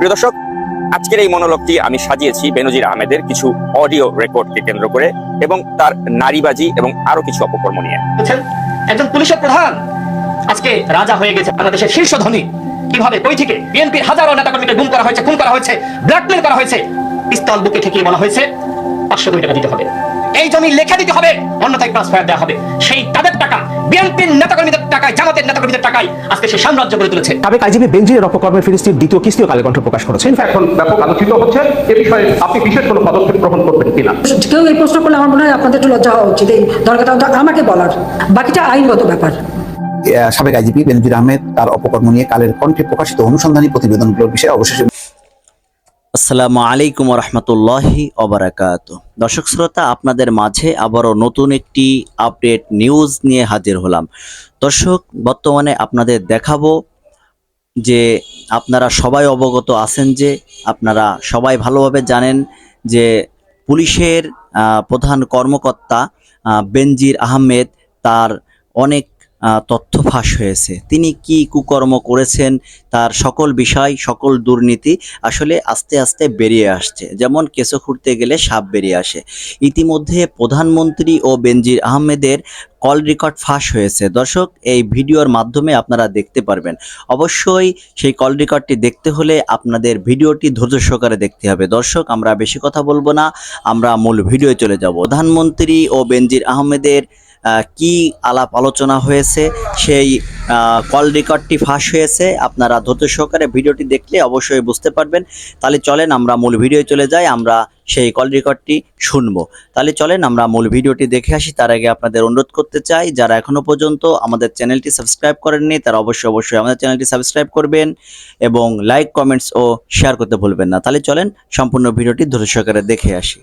প্রিয় দর্শক, আজকের এই মনোলগটি আমি সাজিয়েছি বেনজির আহমেদের কিছু অডিও রেকর্ডকে কেন্দ্র করে এবং তার নারীবাজি এবং আরও কিছু অপকর্ম নিয়ে। একজন পুলিশের প্রধান। আজকে রাজা হয়ে গেছে বাংলাদেশের শীর্ষ ধনী। কীভাবে? কই থেকে? বিএনপির হাজারো নেতাকর্মীকে গুম করা হয়েছে, খুন করা হয়েছে, ব্ল্যাকমেল করা হয়েছে। পিস্তল বুকে ঠেকিয়ে বলা হয়েছে, পাঁচশো কোটি টাকা দিতে হবে। এই জমি লেখা দিতে হবে, অন্যথায় ট্রান্সফার দেওয়া হবে। সেই টাকা বিএনপির নেতাকর্মীদের টাকায় জামাতের নেতাকর্মীদের টাকায় আজকে সে সাম্রাজ্য গড়ে তুলেছে। সাবেক আইজিপি বেঞ্জিরের অপকর্মের ফিরিস্তির দ্বিতীয় কিস্তিও কালে কণ্ঠ প্রকাশ করেছেন এখন ব্যাপক আলোচিত হচ্ছে এ বিষয়ে আপনি বিশেষ কোনো পদক্ষেপ গ্রহণ করবেন কিনা? কেউ এই প্রশ্ন করলে আমার মনে হয় আপনাদের একটু লজ্জা হওয়া উচিত। এই অন্তত আমাকে বলার। বাকিটা আইনগত ব্যাপার। আহ, সাবেক আইজিপি বেনজির আহমেদ তার অপকর্ম নিয়ে কালের কণ্ঠে প্রকাশিত অনুসন্ধানী প্রতিবেদনগুলোর বিষয়ে অবশেষে আসসালামু আলাইকুম রহমতুল্লাহি অবরাকাত দর্শক শ্রোতা, আপনাদের মাঝে আবারও নতুন একটি আপডেট নিউজ নিয়ে হাজির হলাম। দর্শক, বর্তমানে আপনাদের দেখাবো যে আপনারা সবাই অবগত আছেন যে আপনারা সবাই ভালোভাবে জানেন যে পুলিশের প্রধান কর্মকর্তা বেনজির আহমেদ তার অনেক তথ্য ফাঁস হয়েছে। তিনি কি কুকর্ম করেছেন তার সকল বিষয় সকল দুর্নীতি আসলে আস্তে আস্তে বেরিয়ে আসছে। যেমন কেঁচো খুঁড়তে গেলে সাপ বেরিয়ে আসে। ইতিমধ্যে প্রধানমন্ত্রী ও বেনজির আহমেদের কল রেকর্ড ফাঁস হয়েছে। দর্শক এই ভিডিওর মাধ্যমে আপনারা দেখতে পারবেন। অবশ্যই সেই কল রেকর্ডটি দেখতে হলে আপনাদের ভিডিওটি ধৈর্য সহকারে দেখতে হবে। দর্শক আমরা বেশি কথা বলব না আমরা মূল ভিডিও চলে যাব। প্রধানমন্ত্রী ও বেনজির আহমেদের আহ, কি আলাপ আলোচনা হয়েছে, সেই কল রেকর্ডটি ফাঁস হয়েছে, আপনারা ধৈর্য সহকারে ভিডিওটি দেখলে অবশ্যই বুঝতে পারবেন। তাহলে চলেন আমরা মূল ভিডিও চলে যাই, আমরা সেই কল রেকর্ডটি শুনব। তাহলে চলেন আমরা মূল ভিডিওটি দেখে আসি, তার আগে আপনাদের অনুরোধ করতে চাই, যারা এখনও পর্যন্ত আমাদের চ্যানেলটি সাবস্ক্রাইব করেননি, তারা অবশ্যই অবশ্যই আমাদের চ্যানেলটি সাবস্ক্রাইব করবেন এবং লাইক কমেন্টস ও শেয়ার করতে ভুলবেন না। তাহলে চলেন সম্পূর্ণ ভিডিওটি ধৈর্য সহকারে দেখে আসি।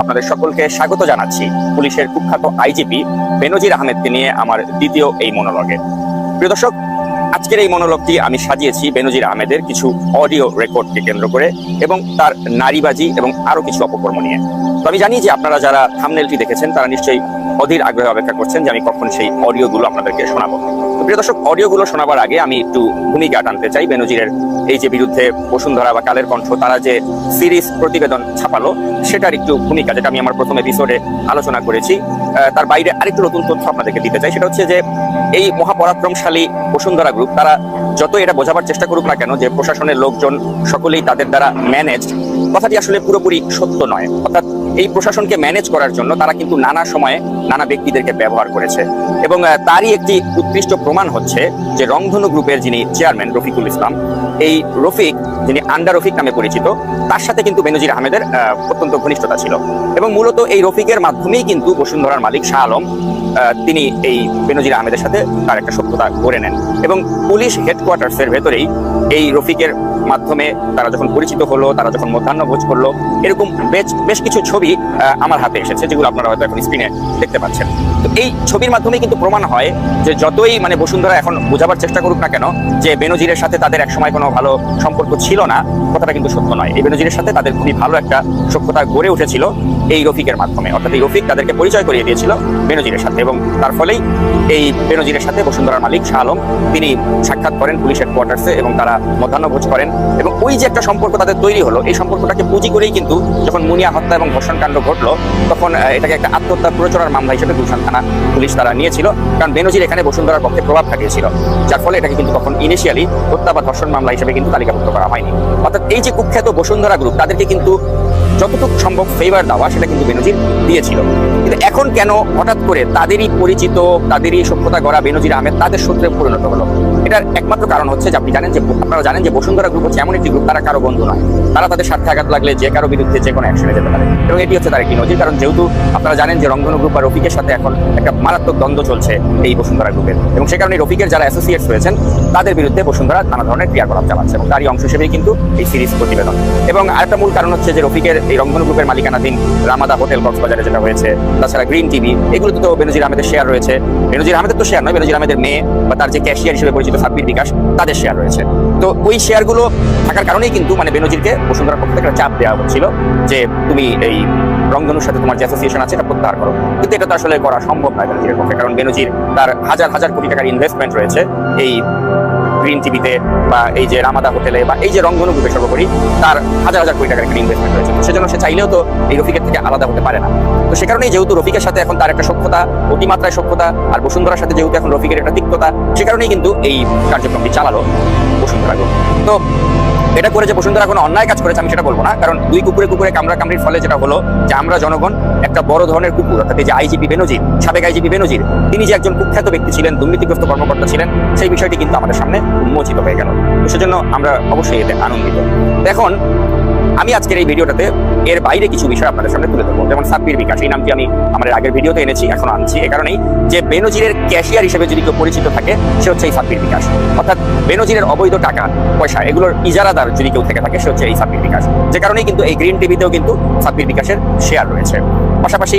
আপনাদের সকলকে স্বাগত জানাচ্ছি পুলিশের কুখ্যাত আইজিপি বেনজির আহমেদকে নিয়ে আমার দ্বিতীয় এই মনোলগে। প্রিয় দর্শক, আজকের এই মনোলগটি আমি সাজিয়েছি বেনজির আহমেদের কিছু অডিও রেকর্ডকে কেন্দ্র করে এবং তার নারীবাজি এবং আরও কিছু অপকর্ম নিয়ে। তো আমি জানি যে আপনারা যারা থামনেলটি দেখেছেন, তারা নিশ্চয়ই অধীর আগ্রহে অপেক্ষা করছেন যে আমি কখন সেই অডিওগুলো আপনাদেরকে শোনাবো। প্রিয় দর্শক, অডিওগুলো শোনাবার আগে আমি একটু ভূমিকা টানতে চাই। বেনজিরের এই যে বিরুদ্ধে বসুন্ধরা বা কালের কণ্ঠ, তারা যে সিরিজ প্রতিবেদন ছাপালো, সেটার একটু ভূমিকা, যেটা আমি আমার প্রথম এপিসোডে আলোচনা করেছি। তার বাইরে আরেকটু নতুন তথ্য আপনাদেরকে দিতে চাই। সেটা হচ্ছে যে এই মহাপরাক্রমশালী বসুন্ধরা গ্রুপ তারা যত এটা বোঝাবার চেষ্টা করুক না কেন যে প্রশাসনের লোকজন সকলেই তাদের দ্বারা ম্যানেজ কথাটি আসলে পুরোপুরি সত্য নয়। অর্থাৎ এই প্রশাসনকে ম্যানেজ করার জন্য তারা কিন্তু নানা সময়ে নানা ব্যক্তিদেরকে ব্যবহার করেছে। এবং তারই একটি উৎকৃষ্ট প্রমাণ হচ্ছে যে রংধনু গ্রুপের যিনি চেয়ারম্যান রফিকুল ইসলাম, এই রফিক যিনি আন্ডার রফিক নামে পরিচিত, তার সাথে কিন্তু বেনজির আহমেদের অত্যন্ত ঘনিষ্ঠতা ছিল। এবং মূলত এই রফিকের মাধ্যমেই কিন্তু বসুন্ধরার মালিক শাহ আলম তিনি এই বেনজির আহমেদের সাথে তার একটা সত্যতা করে নেন। এবং পুলিশ হেডকোয়ার্টার্সের ভেতরেই এই রফিকের মাধ্যমে তারা যখন পরিচিত হলো, তারা যখন মধ্যাহ্ন ভোজ করল, এরকম বেশ বেশ কিছু ছবি আমার হাতে এসেছে, যেগুলো আপনারা হয়তো এখন স্ক্রিনে দেখতে পাচ্ছেন। তো এই ছবির মাধ্যমে কিন্তু প্রমাণ হয় যে যতই মানে বসুন্ধরা এখন বোঝাবার চেষ্টা করুক না কেন, যে বেনজিরের সাথে তাদের একসময় কোনো ভালো সম্পর্ক ছিল না, কথাটা কিন্তু সত্য নয়। এই বেনজিরের সাথে তাদের খুবই ভালো একটা সক্ষতা গড়ে উঠেছিল। এই রফিকের মাধ্যমে। অর্থাৎ এই রফিক তাদেরকে পরিচয় করিয়ে দিয়েছিল বেনজিরের সাথে এবং তার ফলেই এই বেনজিরের সাথে বসুন্ধরার মালিক শাহ আলম, তিনি সাক্ষাৎ করেন পুলিশ হেডকোয়ার্টার্সে এবং তারা মধ্যাহ্ন মধ্যাহ্নভোজ করেন এবং ওই যে একটা সম্পর্ক তাদের তৈরি হলো, এই সম্পর্কটাকে পুঁজি করেই কিন্তু যখন মুনিয়া হত্যা এবং ধর্ষণ কাণ্ড ঘটলো, তখন এটাকে একটা আত্মহত্যা প্রচরার মামলা হিসেবে গুলশান থানা পুলিশ তারা নিয়েছিল, কারণ বেনজির এখানে বসুন্ধরার পক্ষে প্রভাব খাটিয়েছিল, যার ফলে এটাকে কিন্তু তখন ইনিশিয়ালি হত্যা বা ধর্ষণ মামলা হিসেবে কিন্তু তালিকাভুক্ত করা হয়নি। অর্থাৎ এই যে কুখ্যাত বসুন্ধরা গ্রুপ তাদেরকে কিন্তু যতটুকু সম্ভব ফেভার দেওয়া, সেটা কিন্তু বেনজির দিয়েছিল। কিন্তু এখন কেন হঠাৎ করে তাদেরই পরিচিত, তাদেরই সভ্যতা গড়া বেনজির আহমেদ তাদের সূত্রে পরিণত হলো? এটার একমাত্র কারণ হচ্ছে যে আপনি জানেন যে আপনারা জানেন যে বসুন্ধরা গ্রুপ হচ্ছে এমন একটি গ্রুপ তারা কারও বন্ধু নয়। তারা তাদের স্বার্থে আঘাত লাগলে যে কারও বিরুদ্ধে যে কোনো অ্যাকশনে যেতে পারে। এবং এটি হচ্ছে তার একটি নজির, কারণ যেহেতু আপনারা জানেন যে রংধনু গ্রুপ বা রফিকের সাথে এখন একটা মারাত্মক দ্বন্দ্ব চলছে এই বসুন্ধরা গ্রুপের এবং সে কারণে রফিকের যারা অ্যাসোসিয়েটস রয়েছেন, তাদের বিরুদ্ধে বসুন্ধরা নানা ধরনের ক্রিয়াকলাপ চালাচ্ছে এবং তারই অংশ হিসেবেই কিন্তু এই সিরিজ প্রতিবেদন। এবং আরেকটা মূল কারণ হচ্ছে যে রফিকের এই রংধনু গ্রুপের মালিকানাধীন রামাদা হোটেল, কক্সবাজারে যেটা হয়েছে, তাছাড়া গ্রিন টিভি, এগুলোতে তো বেনজির আহমেদের শেয়ার রয়েছে। বেনজির আহমেদের তো শেয়ার নয়, বেনজির আহমেদের মেয়ে বা তার যে ক্যাশিয়ার হিসেবে পরিচিত সাব্বির বিকাশ, তাদের শেয়ার রয়েছে। তো ওই শেয়ারগুলো থাকার কারণেই কিন্তু মানে বেনজিরকে বসুন্ধরার পক্ষ থেকে চাপ দেওয়া হচ্ছিল যে তুমি এই রংধনুর সাথে তোমার যে অ্যাসোসিয়েশন আছে এটা প্রত্যাহার করো। কিন্তু এটা তো আসলে করা সম্ভব নয় বেনজিরের পক্ষে, কারণ বেনজির তার হাজার হাজার কোটি টাকার ইনভেস্টমেন্ট রয়েছে এই গ্রিন টিভিতে বা এই যে রামাদা হোটেলে বা এই যে রঙ্গন গ্রুপে সর্বোপরি তার হাজার হাজার কোটি টাকার একটা ইনভেস্টমেন্ট রয়েছে। সেজন্য সে চাইলেও তো এই রফিকের থেকে আলাদা হতে পারে না। তো সে কারণেই যেহেতু রফিকের সাথে এখন তার একটা সক্ষতা অতিমাত্রায় সক্ষতা আর বসুন্ধরার সাথে যেহেতু এখন রফিকের একটা তিক্ততা, সে কারণেই কিন্তু এই কার্যক্রমটি চালালো বসুন্ধরা গ্রুপ তো এটা করে যে বসুন্ধরা কোনো অন্যায় কাজ করেছে, আমি সেটা বলব না। কারণ দুই কুকুরে কুকুরে কামড়া কামড়ির ফলে যেটা হলো যে আমরা জনগণ একটা বড় ধরনের কুকুর, অর্থাৎ যে আইজিপি বেনজির, সাবেক আইজিপি বেনজির, তিনি যে একজন কুখ্যাত ব্যক্তি ছিলেন, দুর্নীতিগ্রস্ত কর্মকর্তা ছিলেন, সেই বিষয়টি কিন্তু আমাদের সামনে উন্মোচিত হয়ে গেল। সেজন্য আমরা অবশ্যই এতে আনন্দিত। এখন আমি আজকের এই ভিডিওটাতে এর বাইরে কিছু বিষয় আপনাদের সামনে তুলে ধরবো। যেমন সাব্বির বিকাশ, এই নামটি আমি আমার আগের ভিডিওতে এনেছি, এখন আনছি। এ কারণেই যে বেনজিরের ক্যাশিয়ার হিসেবে যদি কেউ পরিচিত থাকে, সে হচ্ছে এই সাব্বির বিকাশ। অর্থাৎ বেনজিরের অবৈধ টাকা, পয়সা, এগুলোর ইজারাদার যদি কেউ থেকে থাকে, সে হচ্ছে এই সাব্বির বিকাশ। যে কারণেই কিন্তু এই গ্রিন টিভিতেও কিন্তু সাব্বির বিকাশের শেয়ার রয়েছে। পাশাপাশি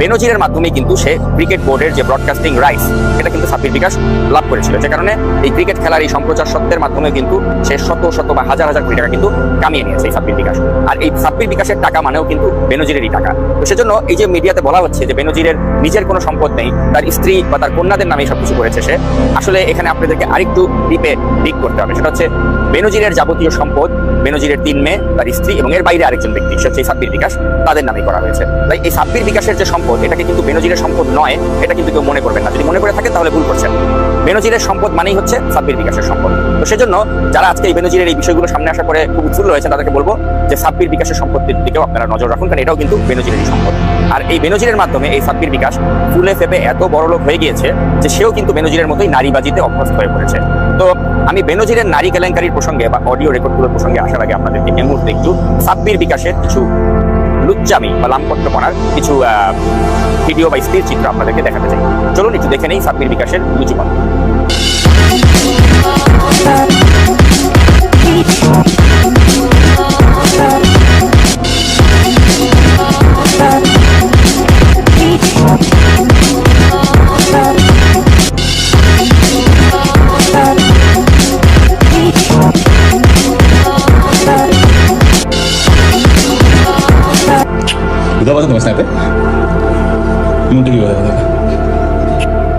বেনজিরের মাধ্যমে কিন্তু সে ক্রিকেট বোর্ডের যে ব্রডকাস্টিং রাইটস এটা কিন্তু সাব্বির বিকাশ লাভ করেছিল। যে কারণে এই ক্রিকেট খেলার এই সম্প্রচার সত্ত্বের মাধ্যমে কিন্তু সে শত শত বা হাজার হাজার কোটি টাকা কিন্তু কামিয়ে নিয়েছে এই সাব্বির বিকাশ। আর এই সাব্বির বিকাশের টাকা মানেও কিন্তু বেনজিরেরই টাকা। তো সেজন্য এই যে মিডিয়াতে বলা হচ্ছে যে বেনজিরের নিজের কোনো সম্পদ নেই, তার স্ত্রী বা তার কন্যাদের নামে সবকিছু করেছে সে, আসলে এখানে আপনাদেরকে আরেকটু ডিপে ডিপ করতে হবে। সেটা হচ্ছে বেনজিরের যাবতীয় সম্পদ বেনজিরের তিন মেয়ে, তার স্ত্রী এবং এর বাইরে আরেকজন ব্যক্তি, সে হচ্ছে এই সাব্বির বিকাশ, তাদের নামে করা হয়েছে। তাই এই সাব্বির বিকাশের যে সম্পদ, এটাকে কিন্তু বেনজিরের সম্পদ নয়, এটা কিন্তু কেউ মনে করবেন না। যদি মনে করে থাকেন তাহলে ভুল করছেন। বেনজিরের সম্পদ মানেই হচ্ছে সাব্বির বিকাশের সম্পদ। তো সেজন্য যারা আজকে এই বেনজিরের এই বিষয়গুলো সামনে আসার পরে খুব উৎফুল্ল হয়েছে তাদেরকে বলব যে সাব্বির বিকাশের সম্পত্তির দিকেও আপনারা নজর রাখুন, কারণ এটাও কিন্তু বেনজিরেরই সম্পদ। আর এই বেনজিরের মাধ্যমে এই সাব্বির বিকাশ ফুলে ফেপে এত বড় লোক হয়ে গিয়েছে যে সেও কিন্তু বেনজিরের মতোই নারীবাজিতে অভ্যস্ত হয়ে পড়েছে। তো আমি বেনজিরের নারী কেলেঙ্কারির প্রসঙ্গে বা অডিও রেকর্ডগুলোর প্রসঙ্গে আসার আগে আপনাদেরকে এই মুহূর্তে একটু সাব্বির বিকাশের কিছু লুচ্চামি বা লামপট্টপনার কিছু ভিডিও বা স্থির চিত্র আপনাদেরকে দেখাতে চাই। চলুন একটু দেখে নেই সাব্বির বিকাশের লুচিপন 누가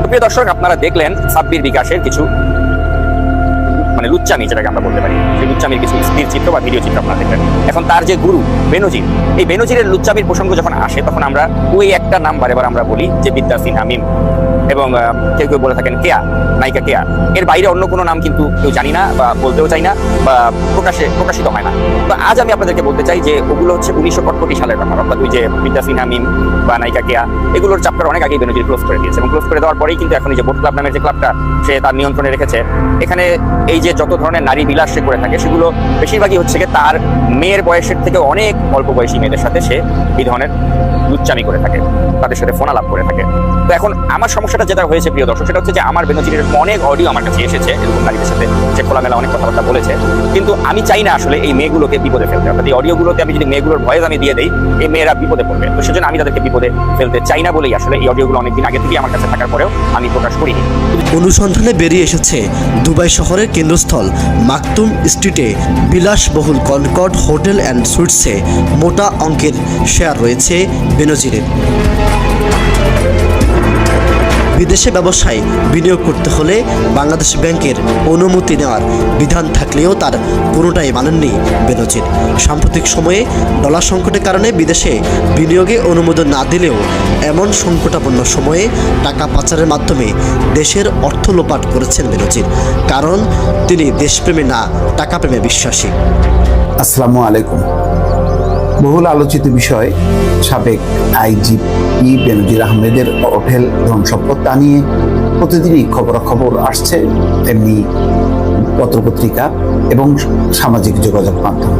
কোথাও দর্শক, আপনারা দেখলেন সাব্বির বিকাশের কিছু মানে লুচ্চামি, যেটাকে আমরা বলতে পারি। সেই লুচ্চামির কিছু স্থির চিত্র বা ভিডিও চিত্র আপনারা দেখবেন এখন তার যে গুরু, বেনজির, এই বেনজিরের লুচ্চামির প্রসঙ্গ যখন আসে, তখন আমরা ওই একটা নাম্বার এবার আমরা বলি যে বিদ্যা সিনহা মিম। এবং কেউ কেউ বলে থাকেন কেয়া, নায়িকা কেয়া। এর বাইরে অন্য কোনো নাম কিন্তু কেউ জানি না বা বলতেও চাই না বা প্রকাশে, প্রকাশিত হয় না। তো আজ আমি আপনাদেরকে বলতে চাই যে ওগুলো হচ্ছে উনিশশো কটকটি সালের ব্যাপার অর্থাৎ ওই যে বিদ্যা সিনহা, মিম বা নায়িকা কেয়া, এগুলোর চ্যাপ্টার অনেক আগেই বেনজির ক্লোজ করে দিয়েছে এবং ক্লোজ করে দেওয়ার পরেই কিন্তু এখন এই যে বোট ক্লাব নামের যে ক্লাবটা সে তার নিয়ন্ত্রণে রেখেছে। এখানে এই যে যত ধরনের নারী বিলাস সে করে থাকে, সেগুলো বেশিরভাগই হচ্ছে গিয়ে তার মেয়ের বয়সের থেকে অনেক অল্প বয়সী মেয়েদের সাথে সে এই ধরনের লুচ্চামি করে থাকে, তাদের সাথে ফোন আলাপ করে থাকে। তো এখন আমার সমস্যাটা যেটা হয়েছে, প্রিয় দর্শক, সেটা হচ্ছে যে আমার বেনজিরের অনেক অডিও আমার কাছে এসেছে, এরকম নারীদের সাথে যে খোলামেলা অনেক কথাবার্তা বলেছে। কিন্তু আমি চাই না আসলে এই মেয়েগুলোকে বিপদে ফেলতে। অর্থাৎ এই অডিওগুলোতে আমি যদি মেয়েগুলোর ভয়েস আমি দিয়ে দিই, এই মেয়েরা বিপদে পড়বে। তো সেজন্য আমি তাদেরকে বিপদে ফেলতে চাই না বলেই আসলে এই অডিওগুলো অনেকদিন আগে থেকেই আমার কাছে থাকার পরেও আমি প্রকাশ করিনি। অনুসন্ধানে বেরিয়ে এসেছে দুবাই শহরের কেন্দ্রস্থল, মাকতুম স্ট্রিটে বিলাসবহুল কনকর্ড, হোটেল অ্যান্ড সুইটসে মোটা অঙ্কের শেয়ার রয়েছে বেনজিরের। বিদেশে ব্যবসায় বিনিয়োগ করতে হলে বাংলাদেশ ব্যাংকের অনুমতি নেওয়ার বিধান থাকলেও তার কোনোটাই মানেননি বেনজির। সাম্প্রতিক সময়ে ডলার সংকটের কারণে বিদেশে বিনিয়োগে অনুমোদন না দিলেও এমন সংকটাপন্ন সময়ে টাকা পাচারের মাধ্যমে দেশের অর্থ লোপাট করেছেন বেনজির, কারণ তিনি দেশপ্রেমে না টাকাপ্রেমে বিশ্বাসী। আসসালামু আলাইকুম। বহুল আলোচিত বিষয়, সাবেক আইজিপি বেনজির আহমেদের হোটেল ধ্বংসপদ তা নিয়ে। প্রতিদিনই খবরাখবর আসছে, তেমনি পত্রপত্রিকা এবং সামাজিক যোগাযোগ মাধ্যম।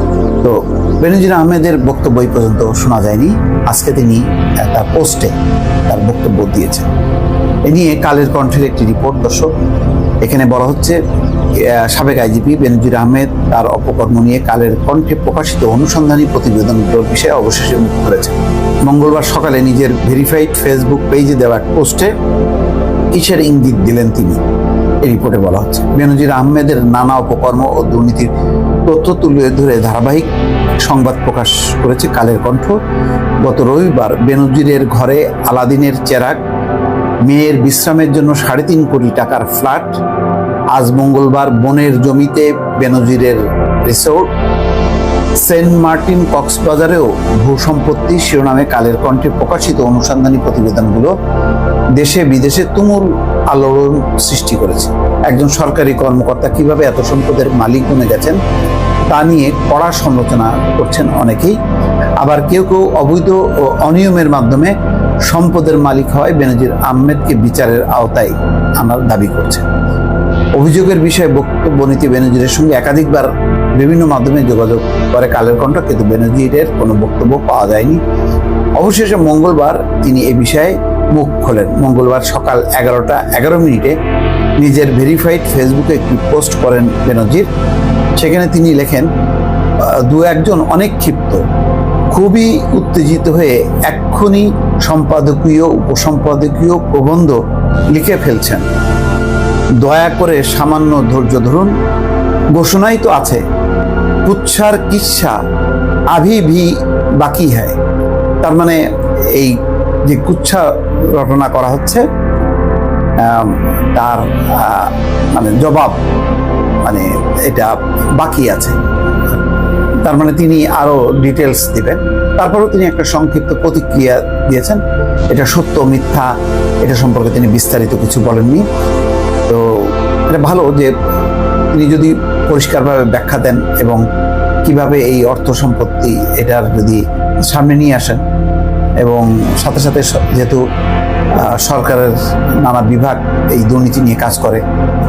তো বেনজির আহমেদের বক্তব্য পর্যন্ত শোনা যায়নি। আজকে তিনি একটা পোস্টে তার বক্তব্য দিয়েছেন। এ নিয়ে কালের কণ্ঠের একটি রিপোর্ট, দর্শক। এখানে বলা হচ্ছে সাবেক আইজিপি বেনজির আহমেদ তার অপকর্ম নিয়ে কালের কণ্ঠে প্রকাশিত অনুসন্ধানী প্রতিবেদনগুলোর বিষয়ে অবশেষে মুখ করেছেন মঙ্গলবার সকালে নিজের ভেরিফাইড ফেসবুক পেজে দেওয়া এক পোস্টে কিসের ইঙ্গিত দিলেন তিনি? এই রিপোর্টে বলা হচ্ছে, বেনজির আহমেদের নানা অপকর্ম ও দুর্নীতির তথ্য তুলে ধরে ধারাবাহিক সংবাদ প্রকাশ করেছে কালের কণ্ঠ। গত রবিবার বেনজিরের ঘরে আলাদিনের চেরাক মেয়ের বিশ্রামের জন্য সাড়ে তিন কোটি টাকার ফ্ল্যাট আজ মঙ্গলবার বনের জমিতে বেনজিরের রিসোর্ট। সেন্ট মার্টিন কক্সবাজারেও ভূসম্পত্তি শিরোনামে কালের কণ্ঠে প্রকাশিত অনুসন্ধানী প্রতিবেদনগুলো দেশে বিদেশে তুমুল আলোড়ন সৃষ্টি করেছে। একজন সরকারি কর্মকর্তা কীভাবে এত সম্পদের মালিক বনে গেছেন, তা নিয়ে কড়া সমালোচনা করছেন অনেকেই। আবার কেউ কেউ অবৈধ ও অনিয়মের মাধ্যমে সম্পদের মালিক হয় বেনজির আহমেদকে বিচারের আওতায় আনার দাবি করছে অভিযোগের বিষয়ে বক্তব্য নিতে বেনজিরের সঙ্গে একাধিকবার বিভিন্ন মাধ্যমে যোগাযোগ করে কালের কণ্ঠ, কিন্তু বেনজিরের কোনো বক্তব্য পাওয়া যায়নি। অবশেষে মঙ্গলবার তিনি এ বিষয়ে মুখ খোলেন। মঙ্গলবার সকাল এগারোটা এগারো মিনিটে নিজের ভেরিফাইড ফেসবুকে একটি পোস্ট করেন বেনজির। সেখানে তিনি লেখেন দু একজন অনেক ক্ষিপ্ত খুবই উত্তেজিত হয়ে এক্ষুনি সম্পাদকীয়, উপসম্পাদকীয় প্রবন্ধ লিখে ফেলছেন। দয়া করে সামান্য ধৈর্য ধরুন। ঘোষণাই তো আছে কুচ্ছার কিচ্ছা আভি ভি বাকি হ্যায়। তার মানে এই যে কুচ্ছা রটনা করা হচ্ছে তার মানে জবাব মানে এটা বাকি আছে। তার মানে তিনি আরও ডিটেলস দিবেন। তারপরেও তিনি একটা সংক্ষিপ্ত প্রতিক্রিয়া দিয়েছেন। এটা সত্য, মিথ্যা, এটা সম্পর্কে তিনি বিস্তারিত কিছু বলেননি। এটা ভালো যে তিনি যদি পরিষ্কারভাবে ব্যাখ্যা দেন এবং কীভাবে এই অর্থ সম্পত্তি এটার যদি সামনে নিয়ে আসেন এবং সাথে সাথে যেহেতু সরকারের নানা বিভাগ এই দুর্নীতি নিয়ে কাজ করে,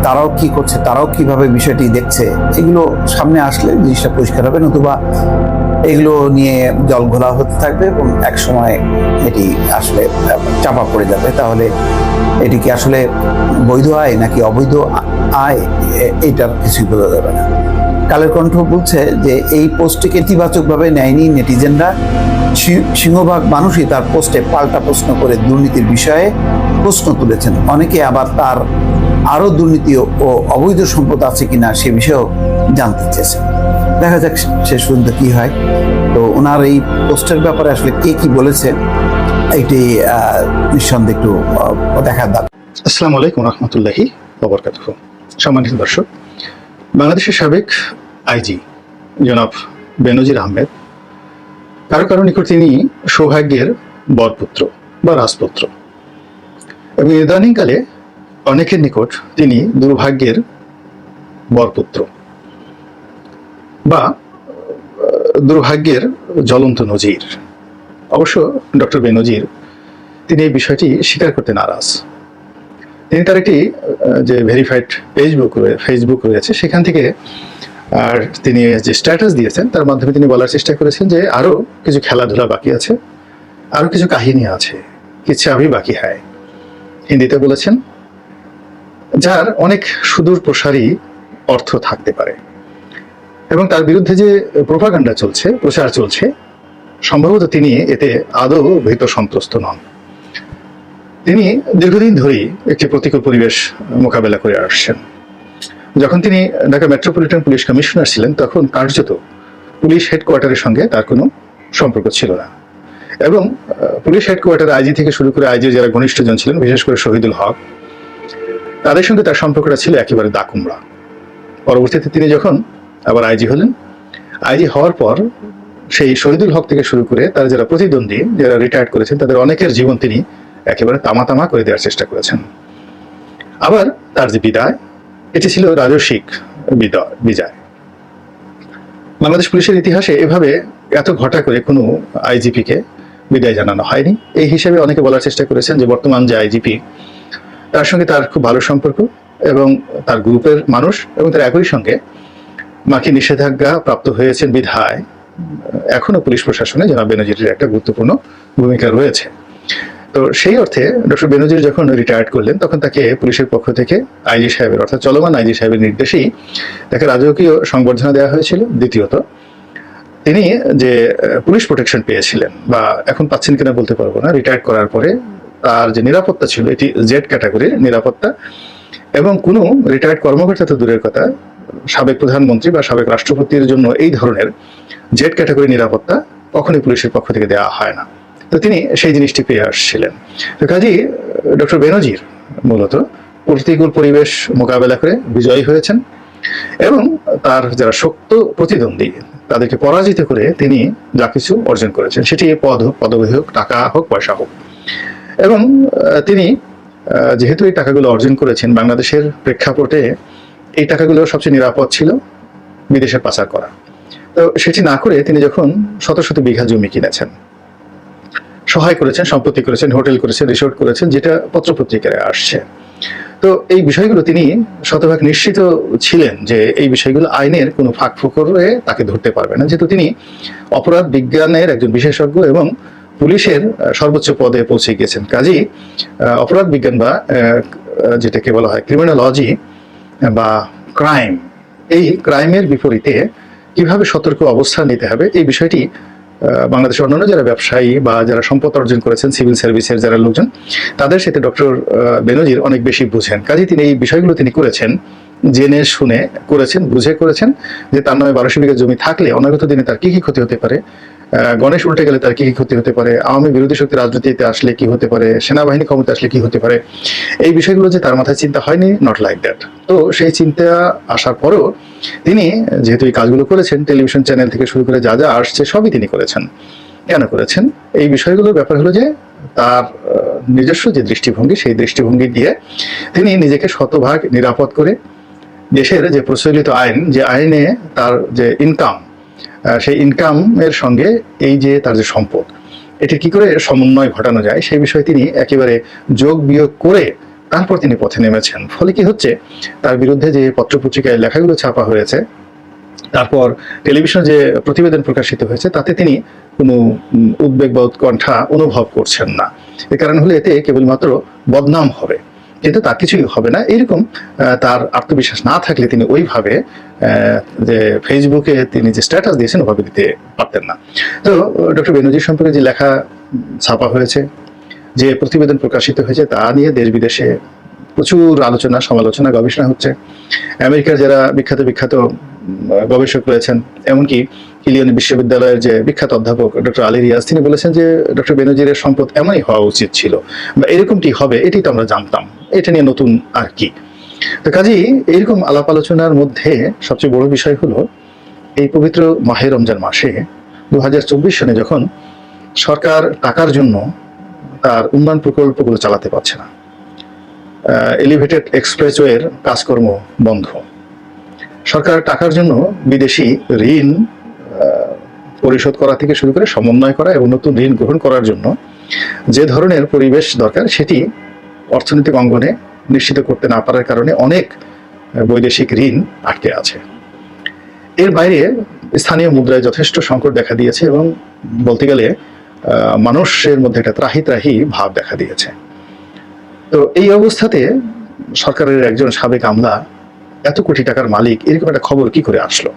তারাও কি করছে, তারাও কীভাবে বিষয়টি দেখছে, এগুলো সামনে আসলে জিনিসটা পরিষ্কার হবে, নতুবা এগুলো নিয়ে জল ঘোলা হতে থাকবে এবং এক সময় এটি আসলে চাপা পড়ে যাবে। তাহলে এটি কি আসলে বৈধ আয় নাকি অবৈধ আয়? এ- এইটার কিছুই বোঝা যাবে না। কালের কণ্ঠ বলছে যে এই পোস্টটিকে ইতিবাচকভাবে নেয়নি নেটিজেনরা। সিংহভাগ মানুষই তার পোস্টে পাল্টা প্রশ্ন করে দুর্নীতির বিষয়ে প্রশ্ন তুলেছেন। অনেকে আবার তার আরও দুর্নীতি ও অবৈধ সম্পদ আছে কিনা সে বিষয়েও জানতে চেয়েছেন। দেখা যাক শেষ পর্যন্ত কী হয়। তো ওনার এই পোস্টের ব্যাপারে আসলে কে কি বলেছে? এটি নিঃসন্দেহে একটু দেখার দাবি আসসালামু আলাইকুম রহমতুল্লাহি ওবরকাতুহ। সম্মানিত দর্শক, বাংলাদেশের সাবেক আইজি জনাব বেনজির আহমেদ, কারও কারও নিকট তিনি সৌভাগ্যের বরপুত্র বা রাজপুত্র। এবং ইদানিংকালে অনেকের নিকট তিনি দুর্ভাগ্যের বরপুত্র বা দুর্ভাগ্যের জ্বলন্ত নজির। অবশ্য ডক্টর বেনজির তিনি এই বিষয়টি স্বীকার করতে নারাজ। তিনি তার একটি যে ভেরিফাইড ফেসবুক ফেসবুক রয়েছে, সেখান থেকে, আর তিনি যে স্ট্যাটাস দিয়েছেন, তার মাধ্যমে তিনি বলার চেষ্টা করেছেন যে আরও কিছু খেলাধুলা বাকি আছে, আরও কিছু কাহিনী আছে কিছু আমি বাকি হয়। হিন্দিতে বলেছেন, যার অনেক সুদূর প্রসারী অর্থ থাকতে পারে। এবং তার বিরুদ্ধে যে প্রোপাগান্ডা চলছে, প্রচার চলছে সম্ভবত তিনি এতে আদৌ ভীত সন্ত্রস্ত নন। তিনি দীর্ঘদিন ধরেই একটি প্রতিকূল পরিবেশ মোকাবেলা করে আসছেন। যখন তিনি ঢাকা মেট্রোপলিটন পুলিশ কমিশনার ছিলেন, তখন কার্যত পুলিশ হেডকোয়ার্টারের সঙ্গে তার কোনো সম্পর্ক ছিল না। এবং পুলিশ হেডকোয়ার্টার আইজি থেকে শুরু করে আইজি যারা ঘনিষ্ঠজন ছিলেন, বিশেষ করে শহীদুল হক, তাদের সঙ্গে তার সম্পর্কটা ছিল একেবারে দাকুমড়া। পরবর্তীতে তিনি যখন আবার আইজি হলেন, আইজি হওয়ার পর সেই শহীদুল হক থেকে শুরু করে তারা যারা প্রতিদ্বন্দ্বী, যারা রিটায়ার্ড করেছেন, তাদের অনেকের জীবন তিনি একেবারে তামা তামা করে দেওয়ার চেষ্টা করেছেন। আবার তার যে বিদায়, এটি ছিল রাজস্বিক বিজয়। বাংলাদেশ পুলিশের ইতিহাসে এভাবে এত ঘটা করে কোনো আইজিপিকে বিদায় জানানো হয়নি। এই হিসেবে অনেকে বলার চেষ্টা করেছেন যে বর্তমান যে আইজিপি তার সঙ্গে তার খুব ভালো সম্পর্ক এবং তার গ্রুপের মানুষ এবং তার একই সঙ্গে মাকে নিষেধাজ্ঞা প্রাপ্ত হয়েছেন বিধায়। এখনও পুলিশ প্রশাসনে জনাব বেনজিরের একটা গুরুত্বপূর্ণ ভূমিকা রয়েছে। তো সেই অর্থে ডক্টর বেনজির যখন রিটায়ার্ড করলেন, তখন তাকে পুলিশের পক্ষ থেকে আইজি সাহেবের, অর্থাৎ চলমান আইজি সাহেবের নির্দেশেই তাকে রাজকীয় সংবর্ধনা দেওয়া হয়েছিল, দ্বিতীয়ত। তিনি যে পুলিশ প্রোটেকশন পেয়েছিলেন বা এখন পাচ্ছেন কিনা বলতে পারব না রিটায়ার্ড করার পরে তার যে নিরাপত্তা ছিল, এটি জেড ক্যাটাগরির নিরাপত্তা এবং কোনো রিটায়ার্ড কর্মকর্তা তো দূরের কথা সাবেক প্রধানমন্ত্রী বা সাবেক রাষ্ট্রপতির জন্য এই ধরনের জেড ক্যাটাগরি নিরাপত্তা কখনোই পুলিশের পক্ষ থেকে দেওয়া হয় না। তো তিনি সেই জিনিসটি পেয়ে আসছিলেন। তো কাজী ডক্টর বেনজির মূলত প্রতিকূল পরিবেশ মোকাবেলা করে বিজয়ী হয়েছেন এবং তার যারা শক্ত প্রতিদ্বন্দ্বী, তাদেরকে পরাজিত করে তিনি যা কিছু অর্জন করেছেন, সেটি পদ হোক পদবী হোক টাকা হোক, পয়সা হোক। এবং তিনি যেহেতু এই টাকাগুলো অর্জন করেছেন, বাংলাদেশের প্রেক্ষাপটে এই টাকাগুলো সবচেয়ে নিরাপদ ছিল বিদেশে পাচার করা। তো সেটি না করে তিনি যখন শত শত বিঘা জমি কিনেছেন, সহায় করেছেন, সম্পত্তি করেছেন, হোটেল করেছেন, রিসোর্ট করেছেন, যেটা পত্রপত্রিকায় আসছে। তো এই বিষয়গুলো তিনি শতভাগ নিশ্চিত ছিলেন যে এই বিষয়গুলো আইনের কোনো ফাঁক ফোকরে তাকে ধরতে পারবে না। যেহেতু তিনি অপরাধ বিজ্ঞানের একজন বিশেষজ্ঞ এবং পুলিশের সর্বোচ্চ পদে পৌঁছে গিয়েছেন। কাজেই অপরাধ বিজ্ঞান বা যেটাকে বলা হয় ক্রিমিনোলজি বা ক্রাইম এই ক্রাইমের বিপরীতে কীভাবে সতর্ক অবস্থান নিতে হবে, এই বিষয়টি বাংলাদেশের অন্যান্য যারা ব্যবসায়ী বা যারা সম্পদ অর্জন করেছেন সিভিল সার্ভিসের যারা লোকজন, তাদের সাথে ডক্টর বেনজির অনেক বেশি বুঝেন। কাজে তিনি এই বিষয়গুলো তিনি করেছেন। জেনে, শুনে করেছেন, বুঝে করেছেন যে তার নামে বারোশো বিঘা জমি থাকলে অনাগত দিনে তার কি কি ক্ষতি হতে পারে? গণেশ উল্টে গেলে তার কি কি ক্ষতি হতে পারে? আওয়ামী বিরোধী শক্তি রাজনীতিতে আসলে কি হতে পারে? সেনাবাহিনী ক্ষমতা আসলে কি হতে পারে? এই বিষয়গুলো যে তার মাথায় চিন্তা হয়নি নট লাইক দ্যাট তো সেই চিন্তা আসার পরেও তিনি যেহেতু এই কাজগুলো করেছেন টেলিভিশন চ্যানেল থেকে শুরু করে যা যা আসছে সবই তিনি করেছেন। কেন করেছেন? এই বিষয়গুলোর ব্যাপার হলো যে তার নিজস্ব যে দৃষ্টিভঙ্গি, সেই দৃষ্টিভঙ্গি দিয়ে তিনি নিজেকে শতভাগ নিরাপদ করে দেশের যে প্রচলিত আইন, যে আইনে তার যে ইনকাম সেই ইনকামের সঙ্গে এই যে তার যে সম্পদ, এটি কি করে সমন্বয় ঘটানো যায়? সেই বিষয়ে তিনি একেবারে যোগ বিয়োগ করে তারপর তিনি পথে নেমেছেন। ফলে কি হচ্ছে? তার বিরুদ্ধে যে পত্রপত্রিকায় লেখাগুলো ছাপা হয়েছে, তারপর টেলিভিশনে যে প্রতিবেদন প্রকাশিত হয়েছে, তাতে তিনি কোনো উদ্বেগ বা উৎকণ্ঠা অনুভব করছেন না। এ কারণ হলে এতে কেবলমাত্র বদনাম হবে। কিন্তু তার কিছুই হবে না। এরকম তার আত্মবিশ্বাস না থাকলে তিনি ওইভাবে যে ফেসবুকে তিনি যে স্ট্যাটাস দিয়েছেন, ওভাবে দিতে পারতেন না। তো ডক্টর বেনজির সম্পর্কে যে লেখা ছাপা হয়েছে, যে প্রতিবেদন প্রকাশিত হয়েছে, তা নিয়ে দেশ বিদেশে প্রচুর আলোচনা, সমালোচনা, গবেষণা হচ্ছে। আমেরিকার যারা বিখ্যাত বিখ্যাত গবেষক রয়েছেন, এমনকি ইলিয়ন বিশ্ববিদ্যালয়ের যে বিখ্যাত অধ্যাপক ডক্টর আলী রিয়াজ, তিনি বলেছেন যে ডক্টর বেনজিরের সম্পদ এমনই হওয়া উচিত ছিল। বা এরকমটি হবে, এটি তো আমরা জানতাম। এটা নিয়ে নতুন আর কি। তো কাজেই এইরকম আলাপ আলোচনার মধ্যে সবচেয়ে বড় বিষয় হলো, এই পবিত্র মাহে রমজান মাসে দু সনে যখন সরকার টাকার জন্য তার উন্নয়ন প্রকল্পগুলো চালাতে পারছে না এলিভেটেড এক্সপ্রেসওয়ের কাজকর্ম বন্ধ। সরকার টাকার জন্য বিদেশি ঋণ পরিশোধ করা থেকে শুরু করে সমন্বয় করা এবং নতুন ঋণ গ্রহণ করার জন্য যে ধরনের পরিবেশ দরকার সেটি অর্থনৈতিক অঙ্গনে নিশ্চিত করতে না পারার কারণে অনেক বৈদেশিক ঋণ আটকে আছে। এর বাইরে স্থানীয় মুদ্রায় যথেষ্ট সংকট দেখা দিয়েছে এবং বলতে গেলে মানুষের মধ্যে একটা ত্রাহি ত্রাহি ভাব দেখা দিয়েছে। তো এই অবস্থাতে সরকারের একজন সাবেক আমলা, এত কোটি টাকার মালিক, এরকম একটা খবর কি করে আসলো?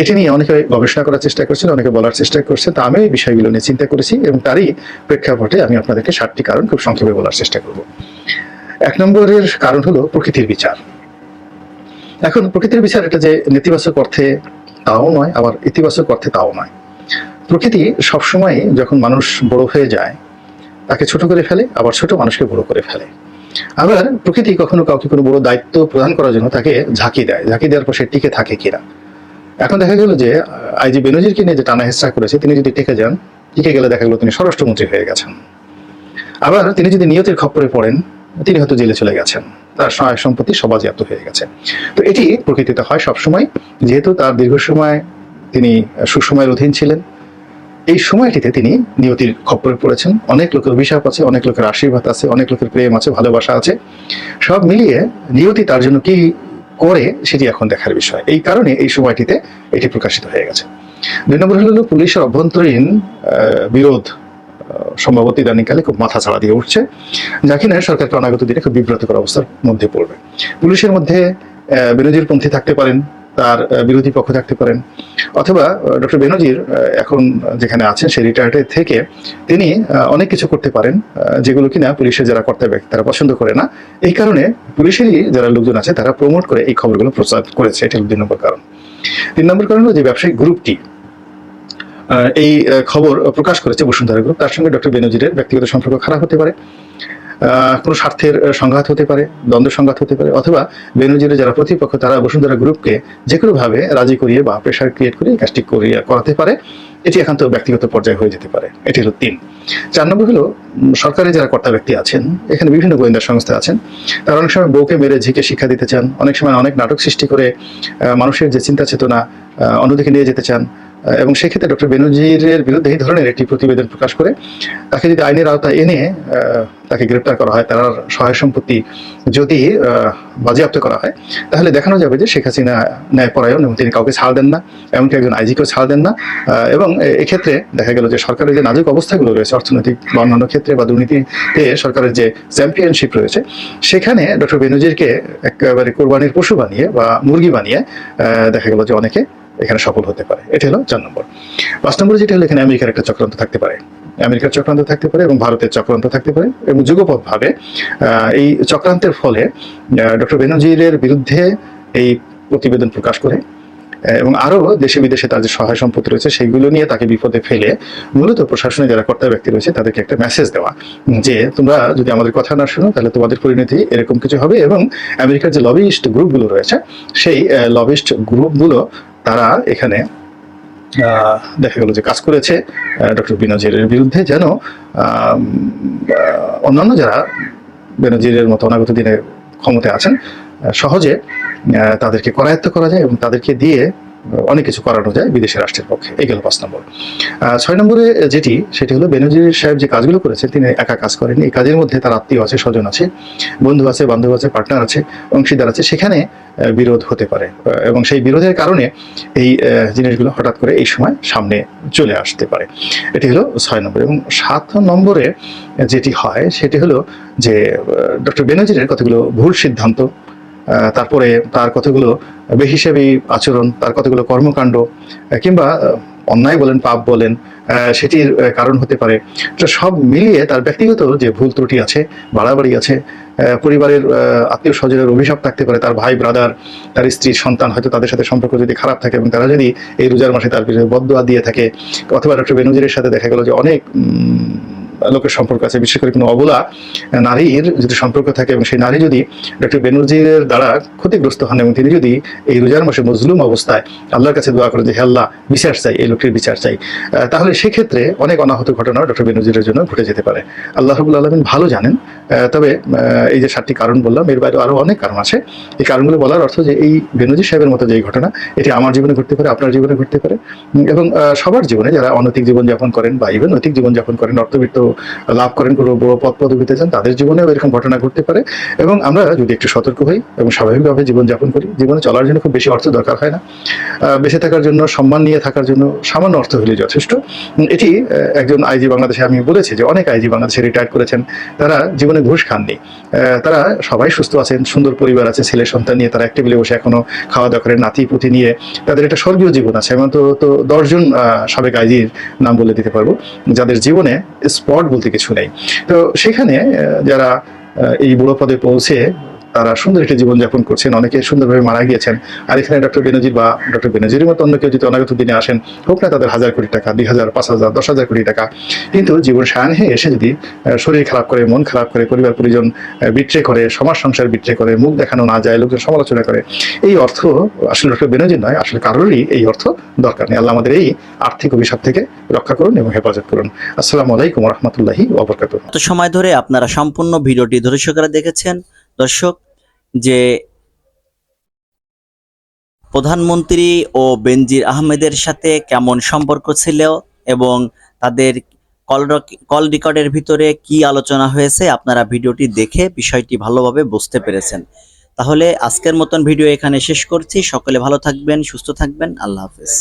এটি নিয়ে অনেকে গবেষণা করার চেষ্টা করছেন অনেকে বলার চেষ্টা করছেন তা আমি এই বিষয়গুলো নিয়ে চিন্তা করেছি এবং তারই প্রেক্ষাপটে আমি আপনাদেরকে সাতটি কারণ খুব সংক্ষেপে বলার চেষ্টা করব। এক নম্বরের কারণ হলো প্রকৃতির বিচার। এখন প্রকৃতির বিচার এটা যে নেতিবাচক অর্থে তাও নয়, আবার ইতিবাচক অর্থে তাও নয়। প্রকৃতি সবসময় যখন মানুষ বড় হয়ে যায়, তাকে ছোট করে ফেলে, আবার ছোট মানুষকে বড় করে ফেলে। আবার প্রকৃতি কখনো কাউকে কোনো বড় দায়িত্ব প্রদান করার জন্য তাকে ঝাঁকি দেয়। ঝাঁকি দেওয়ার পর সে টিকে থাকে কিনা? এখন দেখা গেল যে, আইজি বেনজিরকে নিয়ে যে টানা হেসরা করেছে, তিনি যদি টেকে যান টিকে গেলে দেখা গেল তিনি স্বরাষ্ট্রমন্ত্রী হয়ে গেছেন। আবার তিনি যদি নিয়তের খপ্পরে পড়েন, তিনি হয়তো জেলে চলে গেছেন। তার সহায় সম্পত্তি সবাজিয়াত হয়ে গেছে। তো এটি প্রকৃতিতে হয় সবসময়, যেহেতু তার দীর্ঘ সময় তিনি সুসময়ের অধীন ছিলেন। এই সময়টিতে তিনি নিয়তির খপ্পরে পড়েছেন। অনেক লোকের অভিশাপ আছে, অনেক লোকের আশীর্বাদ আছে, অনেক লোকের প্রেম আছে, ভালোবাসা আছে। সব মিলিয়ে নিয়তি তার জন্য কি করে সেটি এখন দেখার বিষয়। এই কারণে এই সময়টিতে এটি প্রকাশিত হয়ে গেছে। দুই নম্বর হলো পুলিশের অভ্যন্তরীণ বিরোধ সম্ভবত ইদানিংকালে খুব মাথা ছাড়া দিয়ে উঠছে, যা কিনা সরকারকে অনাগত দিনে খুব বিব্রতকর অবস্থার মধ্যে পড়বে। পুলিশের মধ্যে বিরোধীর পন্থী থাকতে পারেন তার বিরোধী পক্ষ থাকতে পারেন। অথবা ডক্টর বেনজির এখন যেখানে আছেন, সেই রিটায়ার্ডে থেকে তিনি অনেক কিছু করতে পারেন যেগুলো কিনা পুলিশের যারা কর্তাব্য তারা পছন্দ করে না। এই কারণে পুলিশেরই যারা লোকজন আছে, তারা প্রমোট করে এই খবরগুলো প্রচার করেছে। এটা দুই নম্বর কারণ। তিন নম্বর কারণ হলো যে ব্যবসায়িক গ্রুপটি এই খবর প্রকাশ করেছে বসুন্ধরা গ্রুপ তার সঙ্গে ডক্টর বেনজিরের ব্যক্তিগত সম্পর্ক খারাপ হতে পারে। কোনো স্বার্থের সংঘাত হতে পারে দ্বন্দ্ব সংঘাত হতে পারে অথবা বেনজিরের যারা প্রতিপক্ষ তারা বসুন্ধরা গ্রুপকে যে কোনোভাবে রাজি করিয়ে বা প্রেশার ক্রিয়েট করে কাজটি করিয়ে করাতে পারে। এটি একান্ত ব্যক্তিগত পর্যায়ে হয়ে যেতে পারে। এটি হলো তিন। চার নম্বর হলো উম, সরকারি যারা কর্তা ব্যক্তি আছেন এখানে বিভিন্ন গোয়েন্দা সংস্থা আছেন তারা অনেক সময় বউকে মেরে ঝিকে শিক্ষা দিতে চান অনেক সময় অনেক নাটক সৃষ্টি করে মানুষের যে চিন্তা চেতনা অন্যদিকে নিয়ে যেতে চান এবং সেক্ষেত্রে ডক্টর বেনজিরের বিরুদ্ধে এই ধরনের একটি প্রতিবেদন প্রকাশ করে তাকে যদি আইনের আওতায় এনে তাকে গ্রেপ্তার করা হয়, তার সহায় সম্পত্তি যদি বাজেয়াপ্ত করা হয়, তাহলে দেখানো যাবে যে শেখ হাসিনা ন্যায়পরায়ণ এবং তিনি কাউকে ছাড় দেন না, এমনকি একজন আইজিকেও ছাড় দেন না। এবং এক্ষেত্রে দেখা গেল যে সরকারের যে নাজুক অবস্থাগুলো রয়েছে, অর্থনৈতিক বা অন্যান্য ক্ষেত্রে বা দুর্নীতিতে সরকারের যে চ্যাম্পিয়নশিপ রয়েছে, সেখানে ডক্টর বেনজিরকে একেবারে কোরবানির পশু বানিয়ে বা মুরগি বানিয়ে দেখা গেল যে অনেকে এখানে সফল হতে পারে। এটা হলো চার নম্বর। পাঁচ নম্বরে যেটা হলো এখানে আমেরিকার একটা চক্রান্ত থাকতে পারে। আমেরিকার চক্রান্ত থাকতে পারে এবং ভারতের চক্রান্ত থাকতে পারে এবং যুগপথভাবে এই চক্রান্তের ফলে ডক্টর বেনজিরের বিরুদ্ধে এই প্রতিবেদন প্রকাশ করে এবং আরও দেশে বিদেশে তার যে সহায় সম্পত্তি রয়েছে সেইগুলো নিয়ে তাকে বিপদে ফেলে মূলত প্রশাসনে যারা কর্তা ব্যক্তি রয়েছে তাদেরকে একটা মেসেজ দেওয়া যে, তোমরা যদি আমাদের কথা না শুনো, তাহলে তোমাদের পরিণতি এরকম কিছু হবে। এবং আমেরিকার যে লবিস্ট গ্রুপগুলো রয়েছে, সেই লবিস্ট গ্রুপগুলো তারা এখানে দেখা গেল যে কাজ করেছে ডক্টর বিনজিরের বিরুদ্ধে যেন অন্যান্য যারা বেনজিরের মতো অনাগত দিনে ক্ষমতায় আছেন সহজে তাদেরকে করায়ত্ত করা যায় এবং তাদেরকে দিয়ে অনেক কিছু করানো যায় বিদেশি রাষ্ট্রের পক্ষে। এই গেল পাঁচ নম্বর। ছয় নম্বরে যেটি, সেটি হলো বেনজির সাহেব যে কাজগুলো করেছেন, তিনি একা কাজ করেন এই কাজের মধ্যে তার আত্মীয় আছে, স্বজন আছে, বন্ধু আছে, বান্ধব আছে পার্টনার আছে, অংশীদার আছে। সেখানে বিরোধ হতে পারে। এবং সেই বিরোধের কারণে এই জিনিসগুলো হঠাৎ করে এই সময় সামনে চলে আসতে পারে। এটি হলো ছয় নম্বর। এবং সাত নম্বরে যেটি হয়, সেটি হলো যে ডক্টর বেনজিরের কতগুলো ভুল সিদ্ধান্ত তারপরে তার কতগুলো বেহিসাবি আচরণ, তার কতগুলো কর্মকাণ্ড কিংবা অন্যায় বলেন, পাপ বলেন সেটির কারণ হতে পারে। সব মিলিয়ে তার ব্যক্তিগত যে ভুল ত্রুটি আছে, বাড়াবাড়ি আছে পরিবারের আত্মীয় স্বজনের অভিশাপ থাকতে পারে, তার ভাই ব্রাদার তার স্ত্রীর সন্তান হয়তো তাদের সাথে সম্পর্ক যদি খারাপ থাকে এবং তারা যদি এই রোজার মাসে তার বিরুদ্ধে বদয়া দিয়ে থাকে, অথবা ডক্টর বেনজিরের সাথে দেখা গেল যে অনেক লোকের সম্পর্ক আছে, বিশেষ করে কোনো অবলা নারীর যদি সম্পর্ক থাকে এবং সেই নারী যদি ডক্টর বেনজিরের দ্বারা ক্ষতিগ্রস্ত হন এবং তিনি যদি এই রোজার মাসে মজলুম অবস্থায় আল্লাহর কাছে দোয়া করেন যে, হে আল্লাহ, বিচার চাই, এই লোকটির বিচার চাই। তাহলে সেক্ষেত্রে অনেক অনাহত ঘটনা ডক্টর বেনজিরের জন্য ঘটে যেতে পারে। আল্লাহ রবুল আলমিন ভালো জানেন। তবে এই যে সাতটি কারণ বললাম, এর বাইরে আরও অনেক কারণ আছে। এই কারণগুলো বলার অর্থ যে, এই বেনজির সাহেবের মতো যে ঘটনা, এটি আমার জীবনে ঘটতে পারে, আপনার জীবনে ঘটতে পারে। এবং সবার জীবনে যারা অনৈতিক জীবনযাপন করেন বা ইভেন নৈতিক জীবনযাপন করেন, অর্থবিত্ত লাভ করেন, কোনো বড় পদ পদবিতে যান, তাদের জীবনেও এরকম ঘটনা ঘটতে পারে। এবং আমরা যদি একটু সতর্ক হই এবং স্বাভাবিকভাবে জীবনযাপন করি, জীবনে চলার জন্য খুব বেশি অর্থ দরকার হয় না। বেঁচে থাকার জন্য, সম্মান নিয়ে থাকার জন্য সামান্য অর্থ হলে যথেষ্ট। এটি একজন আইজি বাংলাদেশে আমি বলেছি যে অনেক আইজি বাংলাদেশে রিটায়ার করেছেন, তারা জীবনে ঘুষ খাননি। তারা সবাই সুস্থ আছেন, সুন্দর পরিবার আছে, ছেলে সন্তান নিয়ে তারা এক বসে এখনও খাওয়া দাওয়া করেন, নাতি পুঁতি নিয়ে তাদের একটা স্বর্গীয় জীবন আছে। এমন তো তো দশজন সাবেক আইজির নাম বলে দিতে পারব। যাদের জীবনে স্পট বলতে কিছু নেই। তো সেখানে যারা এই বুড়ো পদে পৌঁছে তারা সুন্দর একটি জীবনযাপন করছেন। অনেকে সুন্দরভাবে মারা গিয়েছেন। আর এখানে ডক্টর বেনজির বা ডক্টর বেনজিরের মতো অন্য কেউ যদি অনাগত দিনে আসেন, হোক না তাদের হাজার কোটি টাকা, দুই হাজার, পাঁচ হাজার, দশ হাজার কোটি টাকা। কিন্তু জীবন সায়ন এসে যদি শরীর খারাপ করে, মন খারাপ করে, পরিবার, পরিজন বিট্রে করে, সমাজ, সংসার বিট্রে করে, মুখ দেখানো না যায় লোকজন সমালোচনা করে, এই অর্থ আসলে ডক্টর বেনজির নয়, আসলে কারোরই এই অর্থ দরকার নেই। আল্লাহ আমাদের এই আর্থিক অভিশাপ থেকে রক্ষা করুন এবং হেফাজত করুন। আসসালামু আলাইকুম রহমতুল্লাহি ওবরকাত সময় ধরে আপনারা সম্পূর্ণ ভিডিওটি ধৈর্য সহকারে দেখেছেন। দর্শক, যে প্রধানমন্ত্রী ও বেনজির আহমেদের সাথে কেমন সম্পর্ক ছিল এবং তাদের কল কল রেকর্ডের ভিতরে কি আলোচনা হয়েছে, আপনারা ভিডিওটি দেখে বিষয়টি ভালোভাবে বুঝতে পেরেছেন। তাহলে আজকের মতন ভিডিও এখানে শেষ করছি। সকলে ভালো থাকবেন, সুস্থ থাকবেন। আল্লাহ হাফেজ।